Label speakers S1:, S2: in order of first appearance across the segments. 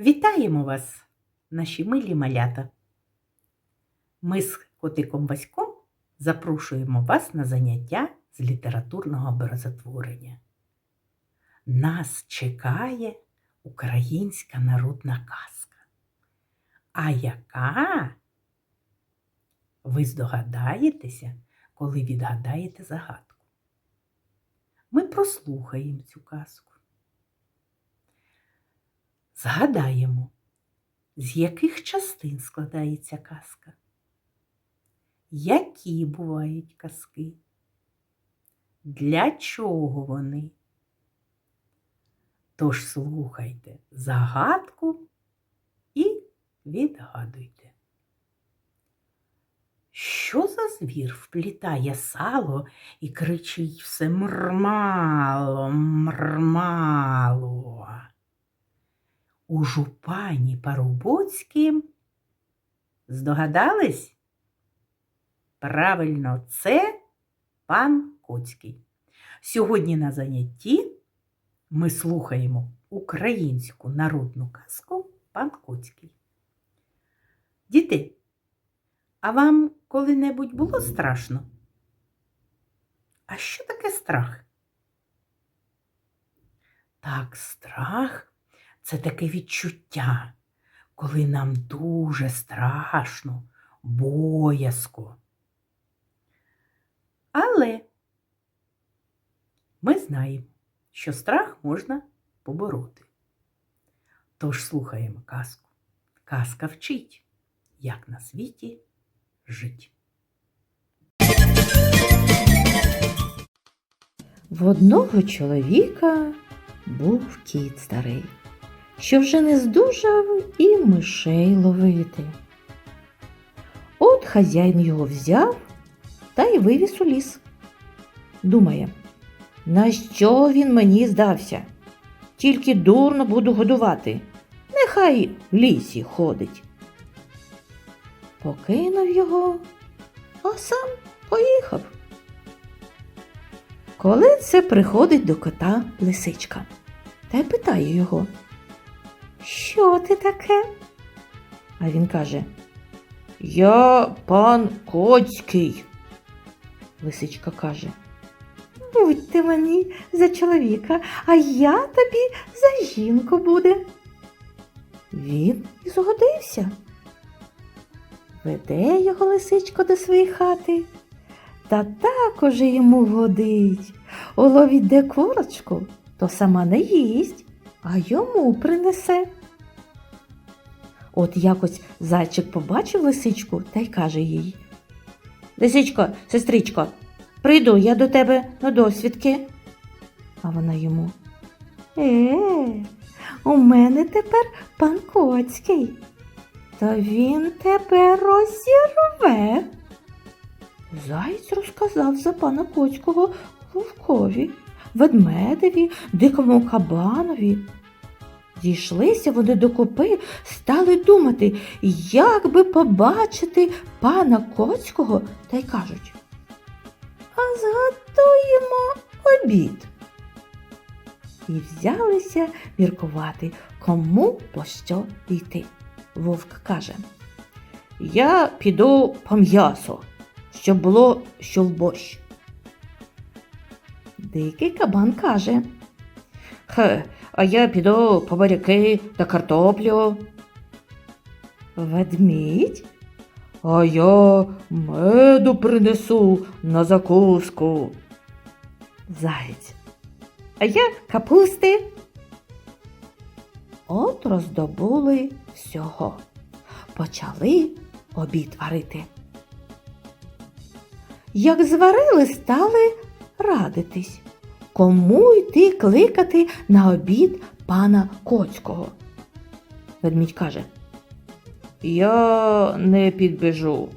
S1: Вітаємо вас, наші милі малята. Ми з котиком Васьком запрошуємо вас на заняття з літературного образотворення. Нас чекає українська народна казка. А яка? Ви здогадаєтеся, коли відгадаєте загадку. Ми прослухаємо цю казку. Згадаємо, з яких частин складається казка? Які бувають казки? Для чого вони? Тож слухайте загадку і відгадуйте. Що за звір вплітає сало і кричить все мрмало, мрмало? У жупані Парубоцькім здогадались? Правильно, це пан Коцький. Сьогодні на занятті ми слухаємо українську народну казку пан Коцький. Діти, а вам коли-небудь було страшно? А що таке страх? Так, страх це таке відчуття, коли нам дуже страшно, боязко. Але ми знаємо, що страх можна побороти. Тож слухаємо казку. Казка вчить, як на світі жить.
S2: В одного чоловіка був кіт старий, що вже не здужав і мишей ловити. От хазяїн його взяв та й вивіз у ліс. Думає, на що він мені здався? Тільки дурно буду годувати. Нехай в лісі ходить. Покинув його, а сам поїхав. Коли це приходить до кота лисичка та й питає його, що ти таке? А він каже, Я пан Коцький. Лисичка каже, Будь ти мені за чоловіка, а я тобі за жінку буде. Він і згодився. Веде його лисичко до своєї хати та також йому годить. Уловить де курочку, то сама не їсть, а йому принесе. От якось зайчик побачив лисичку та й каже їй Лисичко, сестричко, прийду я до тебе на досвідки. А вона йому Е, у мене тепер пан Коцький. Та він тебе розірве. Заєць розказав за пана Коцького вовкові, ведмедеві, дикому кабанові. Зійшлися вони докупи, стали думати, як би побачити пана Коцького, та й кажуть. А зготуємо обід. І взялися міркувати, кому по що йти. Вовк каже: Я піду по м'ясо щоб було що в борщ. Дикий кабан каже Хе, а я піду по баряки та картоплю. Ведмідь, а я меду принесу на закуску. Заєць, а я капусти. От роздобули всього. Почали обід варити. Як зварили, стали радитись, кому йти кликати на обід пана Коцького. Ведмідь каже, Я не підбіжу,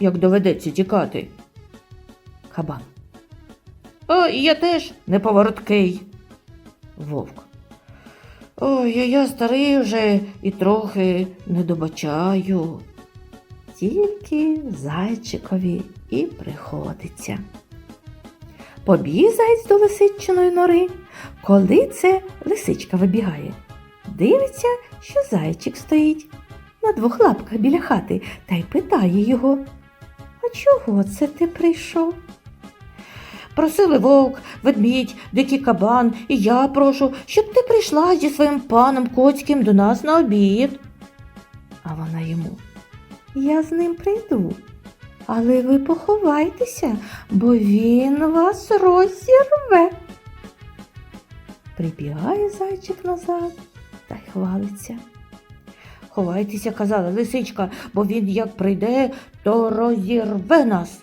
S2: як доведеться тікати. Кабан. А я теж неповороткий. Вовк. Ой, а я старий вже і трохи не добачаю. Тільки зайчикові і приходиться. Побіг заєць до лисичиної нори, коли це лисичка вибігає. дивиться, що зайчик стоїть на двох лапках біля хати та й питає його. А чого це ти прийшов? Просили вовк, ведмідь, дикий кабан, і я прошу, щоб ти прийшла зі своїм паном Коцьким до нас на обід. А вона йому. Я з ним прийду. Але ви поховайтеся, бо він вас розірве. Прибігає зайчик назад та й хвалиться. Ховайтеся, казала лисичка, бо він як прийде, то розірве нас.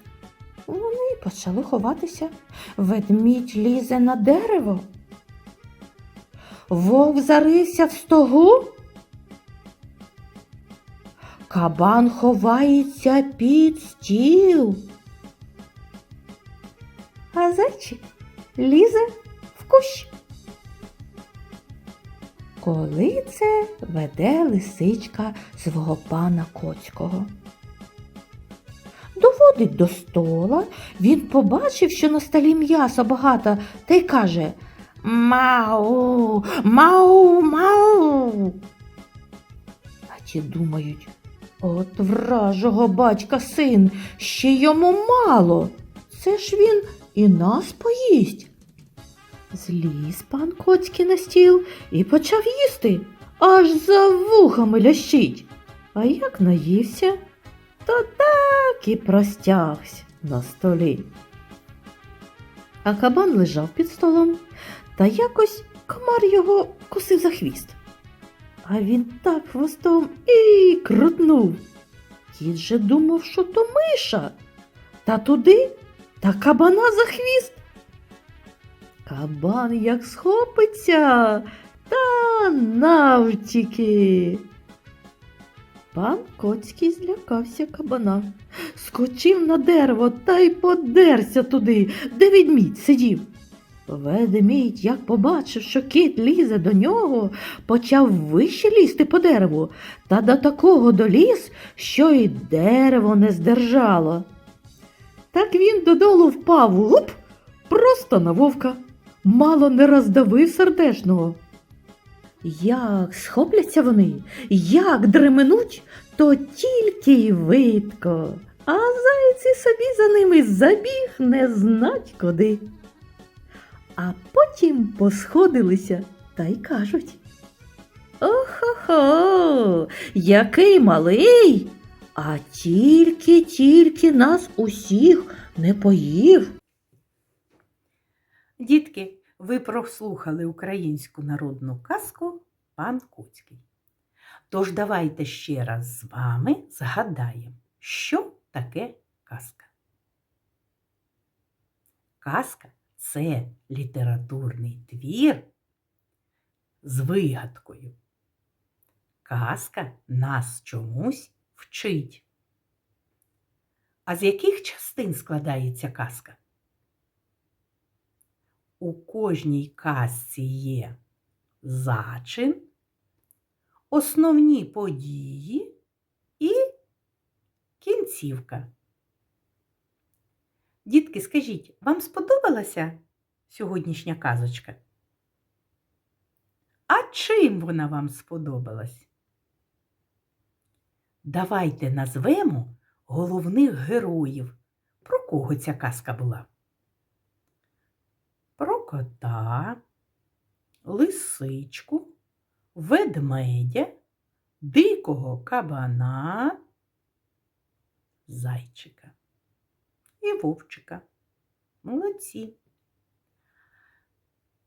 S2: Вони почали ховатися. Ведмідь лізе на дерево. Вовк зарився в стогу. Кабан ховається під стіл. А зайчик лізе в кущ. Коли це веде лисичка свого пана Коцького. Доводить до стола, він побачив, що на столі м'яса багато, та й каже Мау, мау, мау. А ті думають, от вражого батька син, ще йому мало. Це ж він і нас поїсть. Зліз пан Коцький на стіл і почав їсти, аж за вухами лящить. А як наївся, то так і простягся на столі. А кабан лежав під столом, та якось комар його косив за хвіст. А він так хвостом і крутнув. Кіт же думав, що то миша, та туди та кабана за хвіст. Кабан як схопиться, та навтіки. Пан Коцький злякався кабана, скочив на дерево та й подерся туди, де ведмідь сидів. Ведмідь, як побачив, що кіт лізе до нього, почав вище лізти по дереву, та до такого доліз, що й дерево не здержало. Так він додолу впав гуп, просто на вовка, мало не роздавив сердешного. Як схопляться вони, як дременуть, то тільки й видко, а зайці собі за ними забіг не знать куди. А потім посходилися та й кажуть. Охо-хо, який малий, а тільки-тільки нас усіх не поїв.
S1: Дітки, ви прослухали українську народну казку Пан Коцький. Тож давайте ще раз з вами згадаємо, що таке казка. Казка це літературний твір з вигадкою. Казка нас чомусь вчить. А з яких частин складається казка? У кожній казці є зачин, основні події і кінцівка. Дітки, скажіть, вам сподобалася сьогоднішня казочка? А чим вона вам сподобалась? Давайте назвемо головних героїв. Про кого ця казка була? Про кота, лисичку, ведмедя, дикого кабана, зайчика і вовчика. Молодці.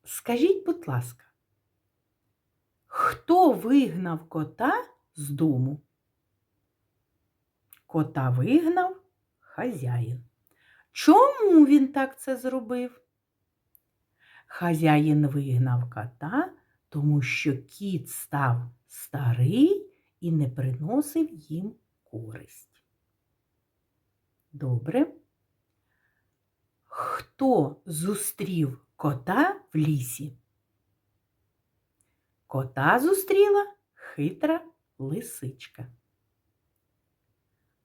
S1: Скажіть, будь ласка, хто вигнав кота з дому? Кота вигнав хазяїн. Чому він так це зробив? Хазяїн вигнав кота, тому що кіт став старий і не приносив їм користь. Добре. Хто зустрів кота в лісі? Кота зустріла хитра лисичка.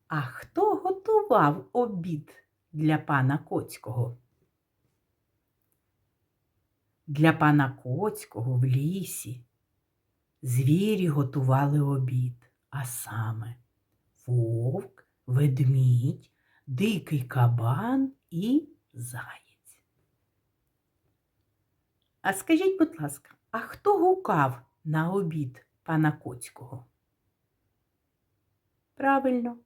S1: А хто готував обід для пана Коцького? Для пана Коцького в лісі звірі готували обід, а саме вовк, ведмідь, дикий кабан і заєць. А скажіть, будь ласка, а хто гукав на обід пана Коцького? Правильно,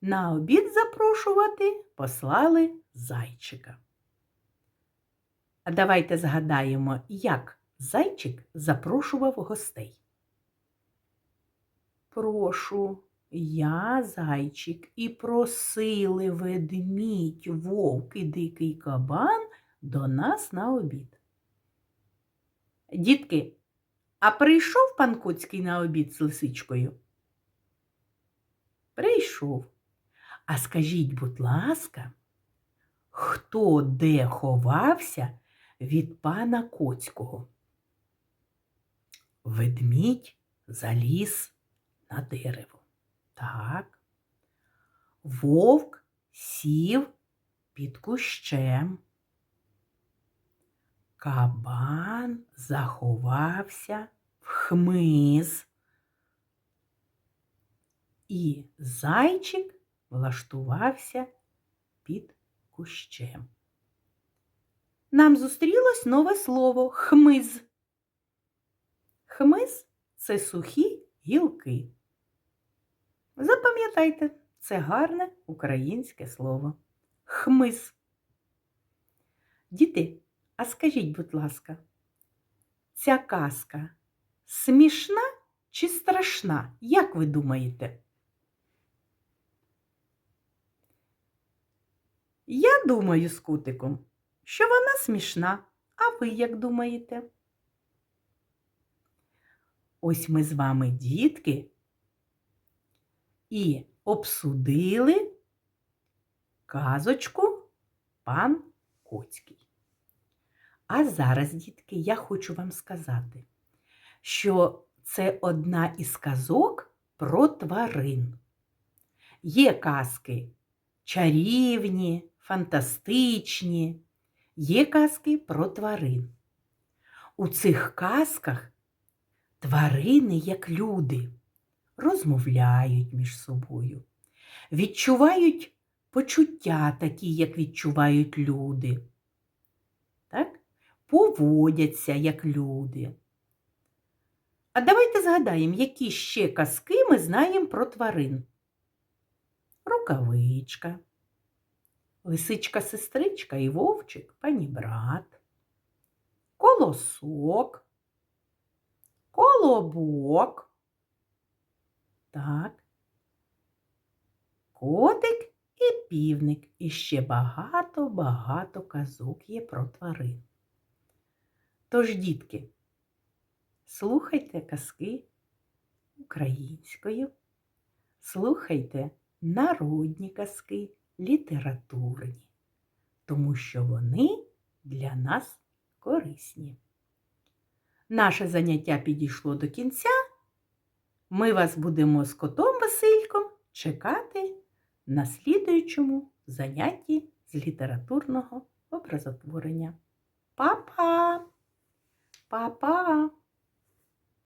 S1: на обід запрошувати послали зайчика. А давайте згадаємо, як зайчик запрошував гостей. Прошу, я зайчик, і просили ведмідь, вовк і дикий кабан до нас на обід. Дітки, а прийшов пан Коцький на обід з лисичкою? Прийшов. А скажіть, будь ласка, хто де ховався від пана Коцького? Ведмідь заліз на дерево. Так. Вовк сів під кущем. Кабан заховався в хмиз. І зайчик влаштувався під кущем. Нам зустрілось нове слово хмиз. Хмиз це сухі гілки. Запам'ятайте, це гарне українське слово. Хмиз. Діти, а скажіть, будь ласка, ця казка смішна чи страшна? Як ви думаєте? Я думаю з кутиком, що вона смішна. А ви як думаєте? Ось ми з вами, дітки, і обсудили казочку пан Коцький. А зараз, дітки, я хочу вам сказати, що це одна із казок про тварин. Є казки чарівні, фантастичні, є казки про тварин. У цих казках тварини, як люди, розмовляють між собою, відчувають почуття такі, як відчувають люди. Так? Поводяться як люди. А давайте згадаємо, які ще казки ми знаємо про тварин. Рукавичка, лисичка-сестричка і вовчик панібрат, колосок, колобок, так, котик і півник. І ще багато-багато казок є про тварин. Тож, дітки, слухайте казки українською, слухайте народні казки, літературні, тому що вони для нас корисні. Наше заняття підійшло до кінця. Ми вас будемо з котом Васильком чекати на слідуючому занятті з літературного образотворення. Па-па! Па-па!